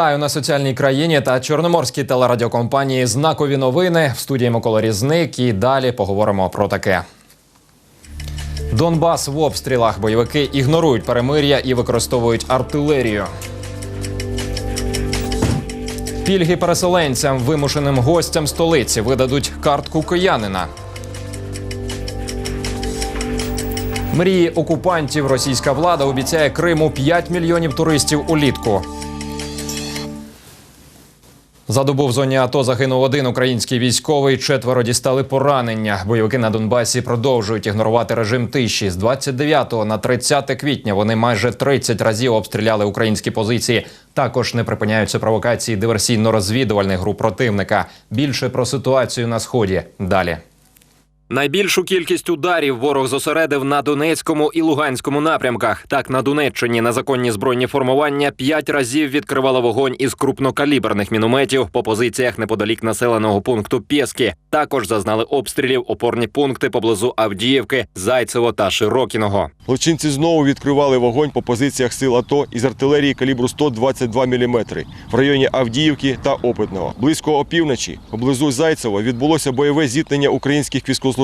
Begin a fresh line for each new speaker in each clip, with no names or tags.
Вітаю на соціальній країні та чорноморській телерадіокомпанії Знакові новини в студії Микола Різник. І далі поговоримо про таке. Донбас в обстрілах. Бойовики ігнорують перемир'я і використовують артилерію. Пільги переселенцям, вимушеним гостям столиці видадуть картку киянина. Мрії окупантів російська влада обіцяє Криму 5 мільйонів туристів улітку. За добу в зоні АТО загинув один український військовий. Четверо дістали поранення. Бойовики на Донбасі продовжують ігнорувати режим тиші. З 29 на 30 квітня вони майже 30 разів обстріляли українські позиції. Також не припиняються провокації диверсійно-розвідувальних груп противника. Більше про ситуацію на сході далі. Найбільшу кількість ударів ворог зосередив на Донецькому і Луганському напрямках. Так, на Донеччині незаконні збройні формування п'ять разів відкривали вогонь із крупнокаліберних мінометів по позиціях неподалік населеного пункту Пєски. Також зазнали обстрілів опорні пункти поблизу Авдіївки, Зайцево та Широкіного.
Злочинці знову відкривали вогонь по позиціях сил АТО із артилерії калібру 122 мм в районі Авдіївки та Опитного. Близько опівночі поблизу Зайцева відбулося бойове зіткнення українських військовослужбовців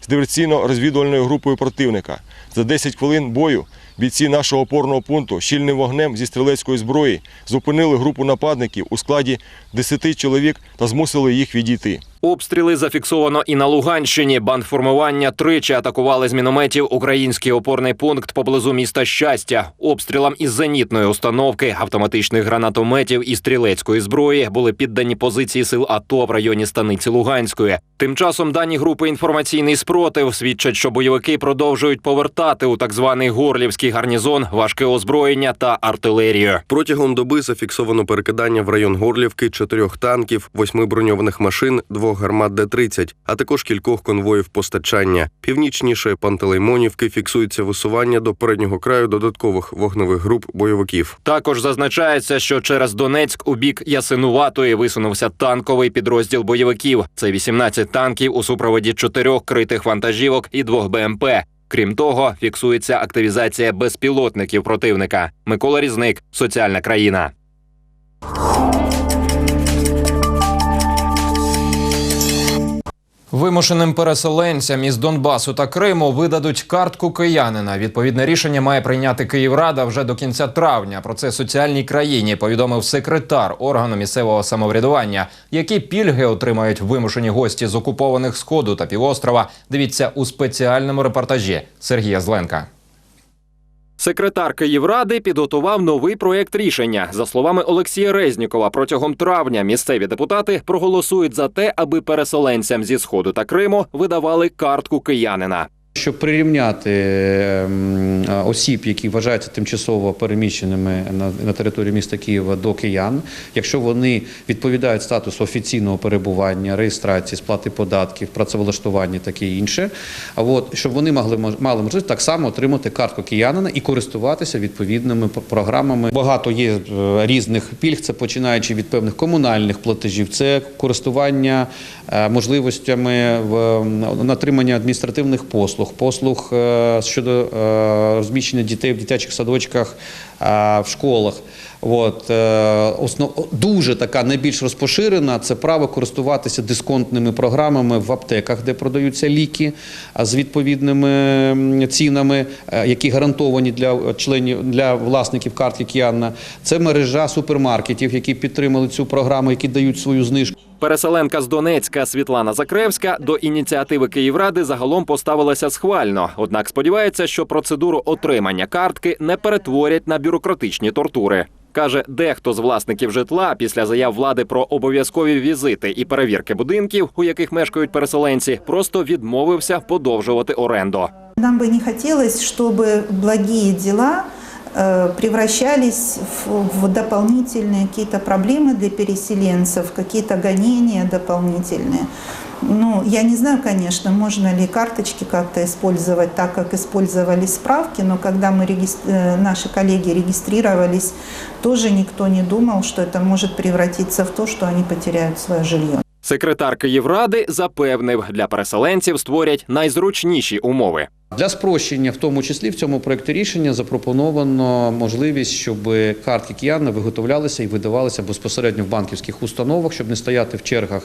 з диверсійно-розвідувальною групою противника. За 10 хвилин бою бійці нашого опорного пункту щільним вогнем зі стрілецької зброї зупинили групу нападників у складі 10 чоловік та змусили їх відійти.
Обстріли зафіксовано і на Луганщині. Бандформування тричі атакували з мінометів український опорний пункт поблизу міста Щастя. Обстрілам із зенітної установки, автоматичних гранатометів і стрілецької зброї були піддані позиції сил АТО в районі станиці Луганської. Тим часом дані групи інформаційний спротив свідчать, що бойовики продовжують повертати у так званий горлівський гарнізон важке озброєння та артилерію.
Протягом доби зафіксовано перекидання в район Горлівки чотирьох танків, восьми броньованих машин, двох гармат Д-30, а також кількох конвоїв постачання. Північніше Пантелеймонівки фіксується висування до переднього краю додаткових вогневих груп бойовиків.
Також зазначається, що через Донецьк у бік Ясинуватої висунувся танковий підрозділ бойовиків. Це 18 танків у супроводі чотирьох критих вантажівок і двох БМП. Крім того, фіксується активізація безпілотників противника. Микола Різник, соціальна країна. Вимушеним переселенцям із Донбасу та Криму видадуть картку киянина. Відповідне рішення має прийняти Київрада вже до кінця травня. Про це соціальній країні повідомив секретар органу місцевого самоврядування. Які пільги отримають вимушені гості з окупованих сходу та півострова? Дивіться у спеціальному репортажі Сергія Зленка. Секретар Київради підготував новий проєкт рішення. За словами Олексія Резнікова, протягом травня місцеві депутати проголосують за те, аби переселенцям зі сходу та Криму видавали картку киянина.
Щоб прирівняти ем, осіб, які вважаються тимчасово переміщеними на, території міста Києва до киян, якщо вони відповідають статусу офіційного перебування, реєстрації, сплати податків, працевлаштування, таке інше, а от щоб вони могли мали можливість так само отримати картку киянина і користуватися відповідними програмами. Багато є е, різних пільг, це починаючи від певних комунальних платежів, це користування е, можливостями в м, отримання адміністративних послуг, послуг е, щодо е, розміщення дітей в дитячих садочках, е, в школах. От, основ, дуже така найбільш розпоширена це право користуватися дисконтними програмами в аптеках, де продаються ліки з відповідними цінами, які гарантовані для членів для власників картки Кіанна. Це мережа супермаркетів, які підтримали цю програму, які дають свою знижку.
Переселенка з Донецька Світлана Закревська до ініціативи Київради загалом поставилася схвально. Однак сподівається, що процедуру отримання картки не перетворять на бюрократичні тортури. Каже, дехто з власників житла після заяв влади про обов'язкові візити і перевірки будинків, у яких мешкають переселенці, просто відмовився подовжувати оренду.
Нам бы не хотелось, чтобы благие дела э, Превращались в, в дополнительные какие-то проблемы для переселенцев, какие-то гонения дополнительные. Ну, я не знаю, конечно, можно ли карточки как-то использовать так, как использовались справки, но когда мы регис- э, наши коллеги регистрировались, тоже никто не думал, что это может превратиться в то, что они потеряют свое жилье.
Секретар Київради запевнив, для переселенців створять найзручніші умови.
Для спрощення, в тому числі в цьому проєкті рішення, запропоновано можливість, щоб картки киян виготовлялися і видавалися безпосередньо в банківських установах, щоб не стояти в чергах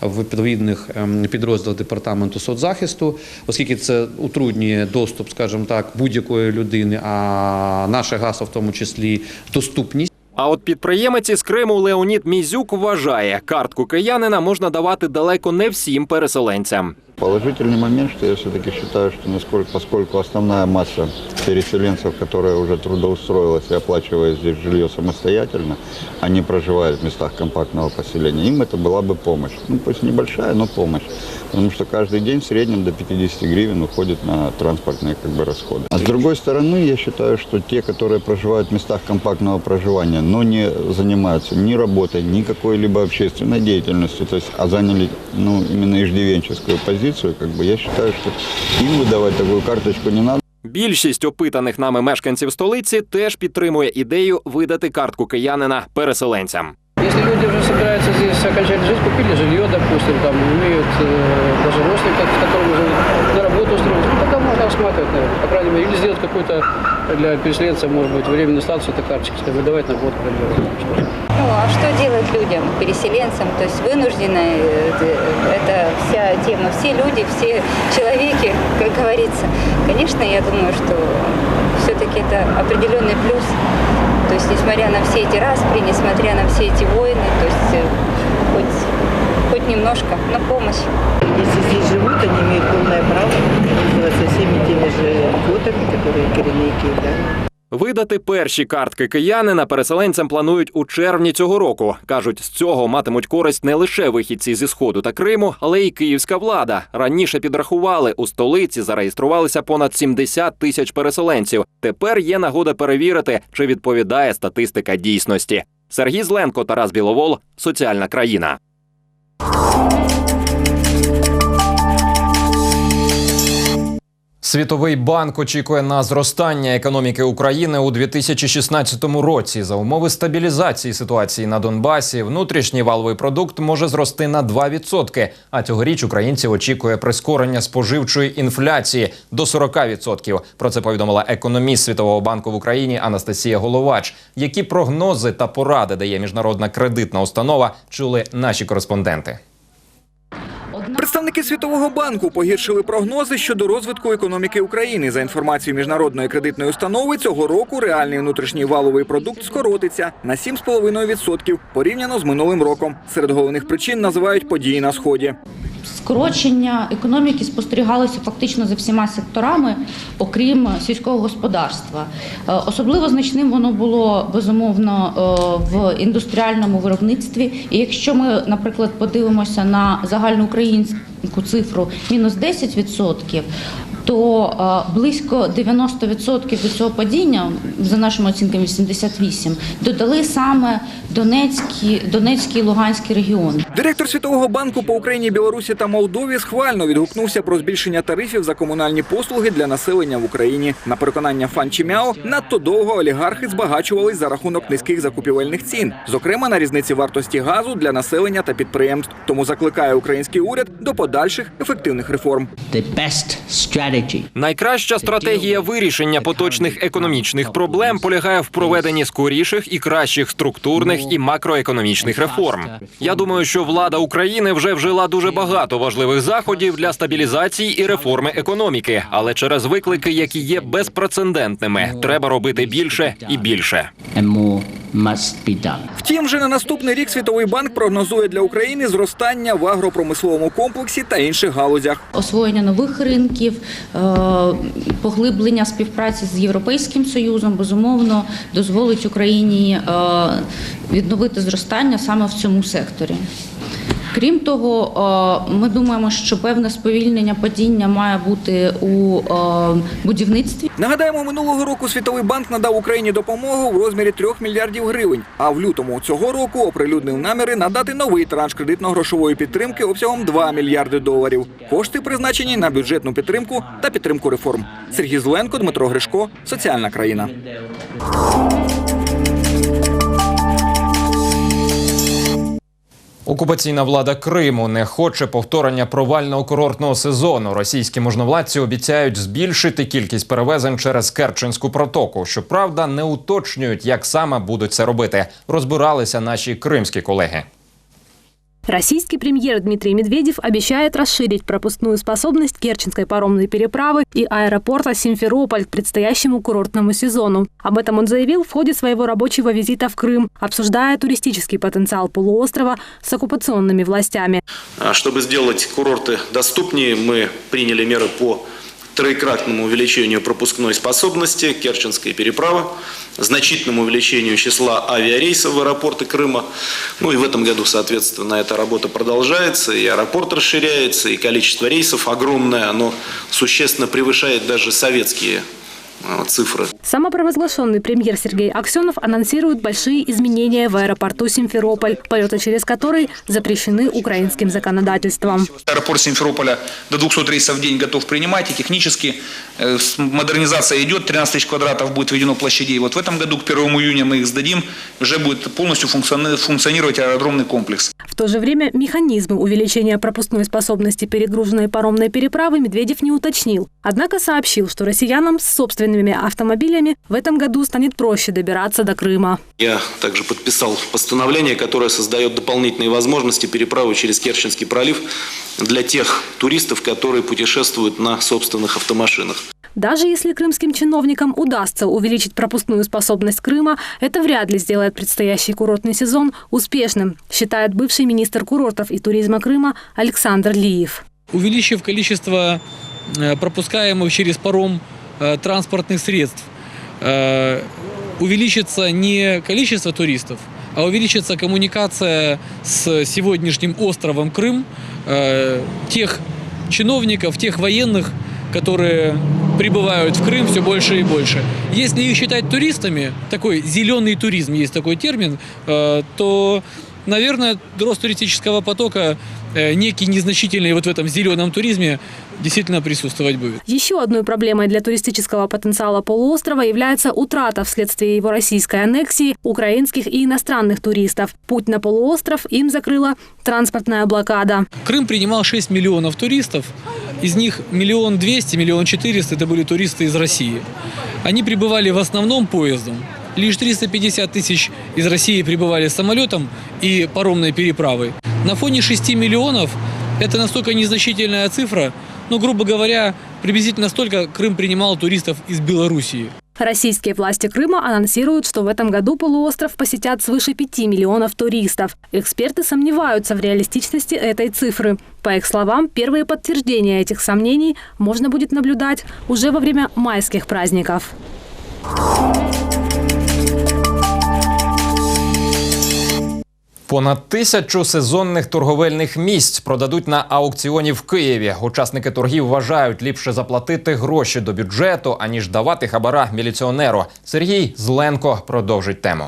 в відповідних ем, підрозділах департаменту соцзахисту, оскільки це утруднює доступ, скажімо так, будь-якої людини, а наше гасло в тому числі доступність.
А от підприємець із Криму Леонід Мізюк вважає, картку киянина можна давати далеко не всім переселенцям.
Положительный момент, что я все-таки считаю, что насколько, поскольку основная масса переселенцев, которая уже трудоустроилась и оплачивает здесь жилье самостоятельно, они проживают в местах компактного поселения, им это была бы помощь. Ну, пусть небольшая, но помощь. Потому что каждый день в среднем до 50 гривен уходит на транспортные как бы, расходы. А с другой стороны, я считаю, что те, которые проживают в местах компактного проживания, но не занимаются ни работой, ни какой-либо общественной деятельностью, то есть, а заняли ну, именно иждивенческую позицию, как бы, я считаю, что им выдавать такую карточку не надо.
Більшість опитаних нами мешканців столиці теж підтримує ідею видати картку киянина переселенцям.
Если люди уже собираются здесь окончательно жить, купили жилье, допустим, там имеют э, даже родственников, с которыми живут, на работу устроились, ну, тогда можно рассматривать, наверное, по крайней мере, или сделать какой-то для переселенцев, может быть, этой карточки, сказать, выдавать на год, например.
Ну, а что делать людям, переселенцам, то есть вынужденной, э, это вся тема, все люди, все человеки, как говорится. Конечно, я думаю, что все-таки это определенный плюс. То есть, несмотря на все эти распри, несмотря на все эти войны, то есть э, хоть, хоть немножко, но помощь.
Если здесь живут, они имеют полное право пользоваться всеми теми же льготами, которые коренные киевляне.
Видати перші картки киянина переселенцям планують у червні цього року. кажуть, з цього матимуть користь не лише вихідці зі сходу та Криму, але й київська влада. Раніше підрахували у столиці зареєструвалися понад 70 тисяч переселенців. Тепер є нагода перевірити, чи відповідає статистика дійсності. Сергій Зленко, Тарас Біловол, соціальна країна. Світовий банк очікує на зростання економіки України у 2016 році. За умови стабілізації ситуації на Донбасі внутрішній валовий продукт може зрости на 2%. А цьогоріч українців очікує прискорення споживчої інфляції до 40%. Про це повідомила економіст Світового банку в Україні Анастасія Головач. Які прогнози та поради дає міжнародна кредитна установа, чули наші кореспонденти.
Представники Світового банку погіршили прогнози щодо розвитку економіки України. За інформацією міжнародної кредитної установи, цього року реальний внутрішній валовий продукт скоротиться на 7,5% порівняно з минулим роком. Серед головних причин називають події на сході.
Скорочення економіки спостерігалося фактично за всіма секторами, окрім сільського господарства. Е, Особливо значним воно було безумовно е, в індустріальному виробництві. І якщо ми, наприклад, подивимося на загальноукраїнську цифру мінус 10%, то е, близько 90% від цього падіння, за нашими оцінками 88%, додали саме Донецький, Донецький і Луганський регіони.
Директор Світового банку по Україні, Білорусі та Молдові схвально відгукнувся про збільшення тарифів за комунальні послуги для населення в Україні. На переконання Фан Чімяо, надто довго олігархи збагачувались за рахунок низьких закупівельних цін, зокрема на різниці вартості газу для населення та підприємств. Тому закликає український уряд до подальших ефективних реформ.
the best strategy.
Найкраща стратегія вирішення поточних економічних проблем полягає в проведенні скоріших і кращих структурних і макроекономічних реформ. Я думаю, що влада України вже вжила дуже багато важливих заходів для стабілізації і реформи економіки, але через виклики, які є безпрецедентними, треба робити більше і більше.
Must be done.
Втім, вже на наступний рік Світовий банк прогнозує для України зростання в агропромисловому комплексі та інших галузях.
освоєння нових ринків, е, поглиблення співпраці з Європейським Союзом безумовно дозволить Україні е, відновити зростання саме в цьому секторі. Крім того, е, ми думаємо, що певне сповільнення падіння має бути у е, будівництві.
Нагадаємо, минулого року Світовий банк надав Україні допомогу в розмірі 3 мільярдів гривень. А в лютому цього року оприлюднив наміри надати новий транш кредитно-грошової підтримки обсягом 2 мільярди доларів. Кошти призначені на бюджетну підтримку та підтримку реформ. Сергій Зеленко, Дмитро Гришко, соціальна країна.
Окупаційна влада Криму не хоче повторення провального курортного сезону. Російські можновладці обіцяють збільшити кількість перевезень через Керченську протоку. Щоправда, не уточнюють, як саме будуть це робити. Розбиралися наші кримські колеги.
Российский премьер Дмитрий Медведев обещает расширить пропускную способность Керченской паромной переправы и аэропорта Симферополь к предстоящему курортному сезону. Об этом он заявил в ходе своего рабочего визита в Крым, обсуждая туристический потенциал полуострова с оккупационными властями.
А Чтобы сделать курорты доступнее, мы приняли меры по троекратному увеличению пропускной способности Керченской переправы, значительному увеличению числа авиарейсов в аэропорты Крыма. Ну и в этом году, соответственно, эта работа продолжается, и аэропорт расширяется, и количество рейсов огромное, оно существенно превышает даже советские цифры.
Самопровозглашенный премьер Сергей Аксенов анонсирует большие изменения в аэропорту Симферополь, полеты через который запрещены украинским законодательством.
Аэропорт Симферополя до 200 рейсов в день готов принимать, и технически э, модернизация идет, 13 тысяч квадратов будет введено площадей. Вот в этом году, к 1 июня мы их сдадим, уже будет полностью функциони- функционировать аэродромный комплекс.
В то же время механизмы увеличения пропускной способности перегруженной паромной переправы Медведев не уточнил. Однако сообщил, что россиянам с собственными автомобилями в этом году станет проще добираться до Крыма.
Я также подписал постановление, которое создает дополнительные возможности переправы через Керченский пролив для тех туристов, которые путешествуют на собственных автомашинах.
Даже если крымским чиновникам удастся увеличить пропускную способность Крыма, это вряд ли сделает предстоящий курортный сезон успешным, считает бывший министр курортов и туризма Крыма Александр Лиев.
увеличив количество э, пропускаемых через паром транспортных средств, э, увеличится не количество туристов, а увеличится коммуникация с сегодняшним островом Крым, э, тех чиновников, тех военных, которые прибывают в Крым все больше и больше. Если их считать туристами, такой зеленый туризм, есть такой термин, э, то, наверное, рост туристического потока э, некий незначительный вот в этом зеленом туризме действительно присутствовать будет.
Еще одной проблемой для туристического потенциала полуострова является утрата вследствие его российской аннексии украинских и иностранных туристов. Путь на полуостров им закрыла транспортная блокада.
Крым принимал 6 миллионов туристов, из них миллион двести, миллион четыреста это были туристы из России. Они прибывали в основном поездом. Лишь 350 тысяч из России прибывали самолетом и паромной переправой. На фоне 6 миллионов это настолько незначительная цифра, ну, грубо говоря, приблизительно столько Крым принимал туристов из Белоруссии.
Российские власти Крыма анонсируют, что в этом году полуостров посетят свыше 5 миллионов туристов. Эксперты сомневаются в реалистичности этой цифры. По их словам, первые подтверждения этих сомнений можно будет наблюдать уже во время майских праздников.
Понад тисячу сезонних торговельних місць продадуть на аукціоні в Києві. Учасники торгів вважають ліпше заплатити гроші до бюджету, аніж давати хабара міліціонеру. Сергій Зленко продовжить тему.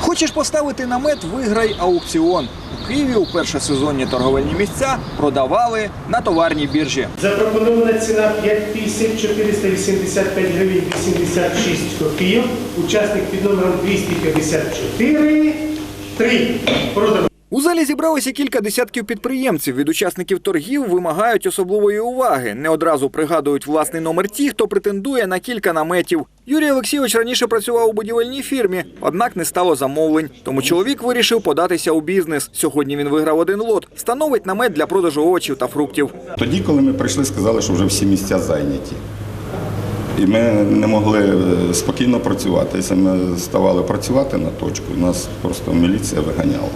Хочеш поставити намет, виграй аукціон. У Києві у першосезонні торговельні місця продавали на товарній біржі.
Запропонована ціна 5485 гривень 86 копійок. Учасник під номером 254. 3. Продано.
У залі зібралося кілька десятків підприємців. Від учасників торгів вимагають особливої уваги. Не одразу пригадують власний номер ті, хто претендує на кілька наметів. Юрій Олексійович раніше працював у будівельній фірмі, однак не стало замовлень. Тому чоловік вирішив податися у бізнес. Сьогодні він виграв один лот. Становить намет для продажу овочів та фруктів.
Тоді, коли ми прийшли, сказали, що вже всі місця зайняті. І ми не могли е, спокійно працювати. Якщо ми ставали працювати на точку, нас просто міліція виганяла.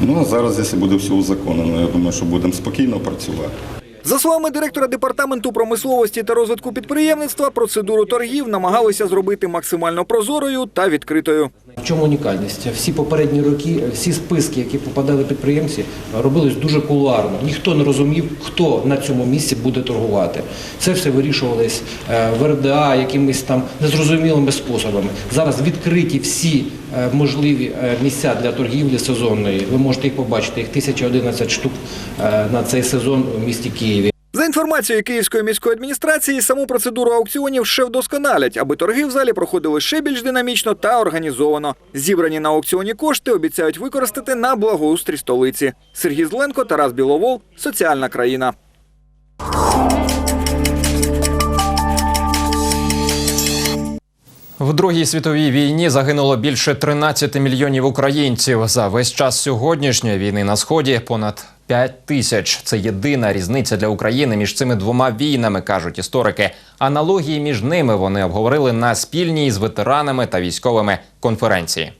Ну а зараз, якщо буде все узаконено, я думаю, що будемо спокійно працювати.
За словами директора департаменту промисловості та розвитку підприємництва, процедуру торгів намагалися зробити максимально прозорою та відкритою.
В чому унікальність? Всі попередні роки, всі списки, які попадали підприємці, робились дуже кулуарно. Ніхто не розумів, хто на цьому місці буде торгувати. Це все вирішувалось е, в РДА якимись там незрозумілими способами. Зараз відкриті всі можливі е, місця для торгівлі сезонної. Ви можете їх побачити, їх 1011 штук е, на цей сезон у місті Києві.
За інформацією Київської міської адміністрації, саму процедуру аукціонів ще вдосконалять, аби торги в залі проходили ще більш динамічно та організовано. Зібрані на аукціоні кошти обіцяють використати на благоустрій столиці. Сергій Зленко, Тарас Біловол, соціальна країна.
В Другій світовій війні загинуло більше 13 мільйонів українців. За весь час сьогоднішньої війни на сході понад 5 тисяч. Це єдина різниця для України між цими двома війнами, кажуть історики. Аналогії між ними вони обговорили на спільній з ветеранами та військовими конференції.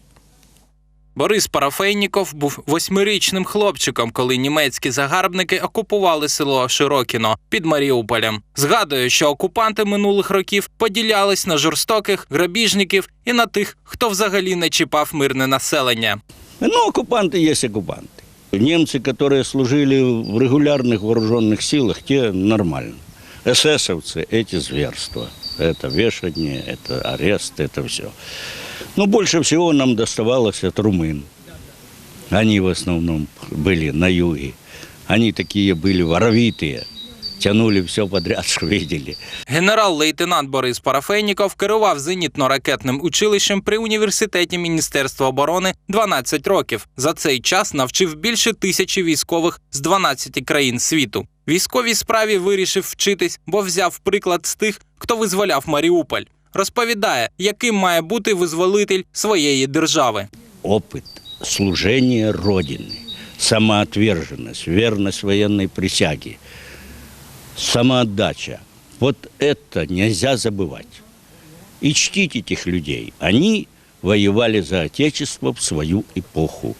Борис Парафейніков був восьмирічним хлопчиком, коли німецькі загарбники окупували село Широкіно під Маріуполем. Згадує, що окупанти минулих років поділялись на жорстоких грабіжників і на тих, хто взагалі не чіпав мирне населення.
Ну, оккупанты есть оккупанты. Немцы, которые служили в регулярных вооруженных силах, те нормально. Эсэсовцы – эти зверства. Это вешание, это арест, это все. Но больше всего нам доставалось от румын. Они в основном были на юге. Они такие были воровитые. Тянули все подряд, что видели.
Генерал-лейтенант Борис Парафейніков керував зенітно-ракетним училищем при університеті Міністерства оборони 12 років. За цей час навчив більше тисячі військових з 12 країн світу. Військовій справі вирішив вчитись, бо взяв приклад з тих, хто визволяв Маріуполь. Розповідає, яким має бути визволитель своєї держави.
Опыт служения Родины, самоотверженность, верность военной присяге, самоотдача. Вот это нельзя забывать. И чтить этих людей. Они воевали за Отечество в свою эпоху.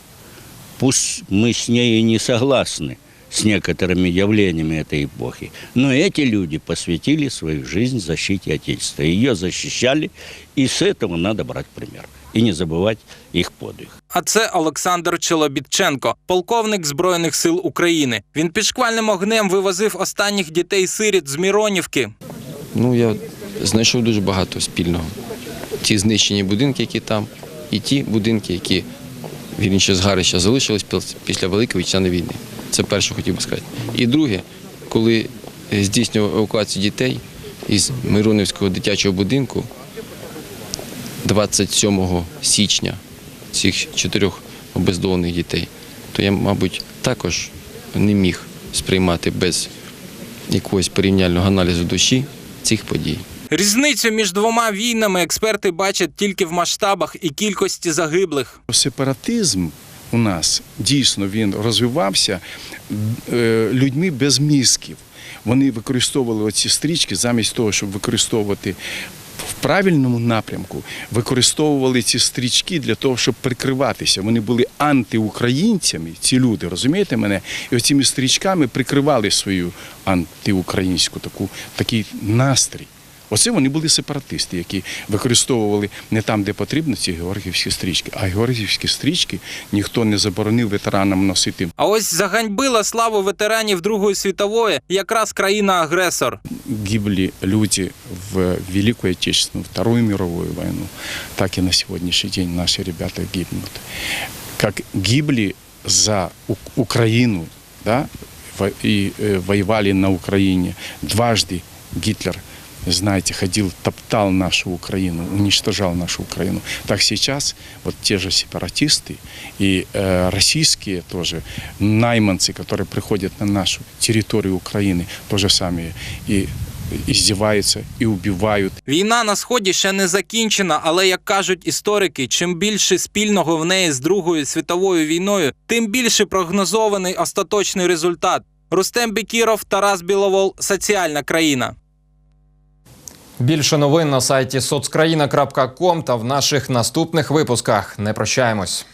Пусть мы с ней и не согласны, с некоторыми явлениями этой эпохи, но эти люди посвятили свою жизнь защите Отечества. Ее защищали, и с этого надо брать пример. И не забывать их подвиг.
А це Олександр Чолобітченко, полковник Збройних сил України. Він під шквальним огнем вивозив останніх дітей-сиріт з Міронівки.
Ну, я знайшов дуже багато спільного. Ті знищені будинки, які там, і ті будинки, які вірніше згарища залишились піс- після Великої вітчизняної війни. Це перше хотів би сказати. І друге, коли е, здійснював евакуацію дітей із Миронівського дитячого будинку 27 січня цих чотирьох обездолених дітей, то я, мабуть, також не міг сприймати без якогось порівняльного аналізу душі цих подій.
Різницю між двома війнами експерти бачать тільки в масштабах і кількості загиблих.
Сепаратизм у нас дійсно він розвивався е, людьми без мізків. Вони використовували оці стрічки замість того, щоб використовувати в правильному напрямку, використовували ці стрічки для того, щоб прикриватися. Вони були антиукраїнцями, ці люди, розумієте мене? І оціми стрічками прикривали свою антиукраїнську таку, такий настрій. Оце вони були сепаратисти, які використовували не там, де потрібно, ці георгіївські стрічки. А георгіївські стрічки ніхто не заборонив ветеранам носити.
А ось заганьбила славу ветеранів Другої світової якраз країна-агресор.
Гибли люди в Великую Отечественную, Вторую мировую войну, так и на сегодняшний день наши ребята гибнут. Как гибли за У- Украину, да, во- и э, на Украине. Дважды Гитлер знаете, ходил, топтал нашу Украину, уничтожал нашу Украину. Так сейчас вот те же сепаратисты и э, российские тоже найманцы, которые приходят на нашу территорию Украины, тоже сами и издеваются и убивают.
Війна на сході ще не закінчена, але як кажуть історики, чим більше спільного в неї з Другою світовою війною, тим більше прогнозований остаточний результат. Рустем Бекіров, Тарас Біловол, соціальна країна.
Більше новин на сайті соцкраїна.ком та в наших наступних випусках. Не прощаємось.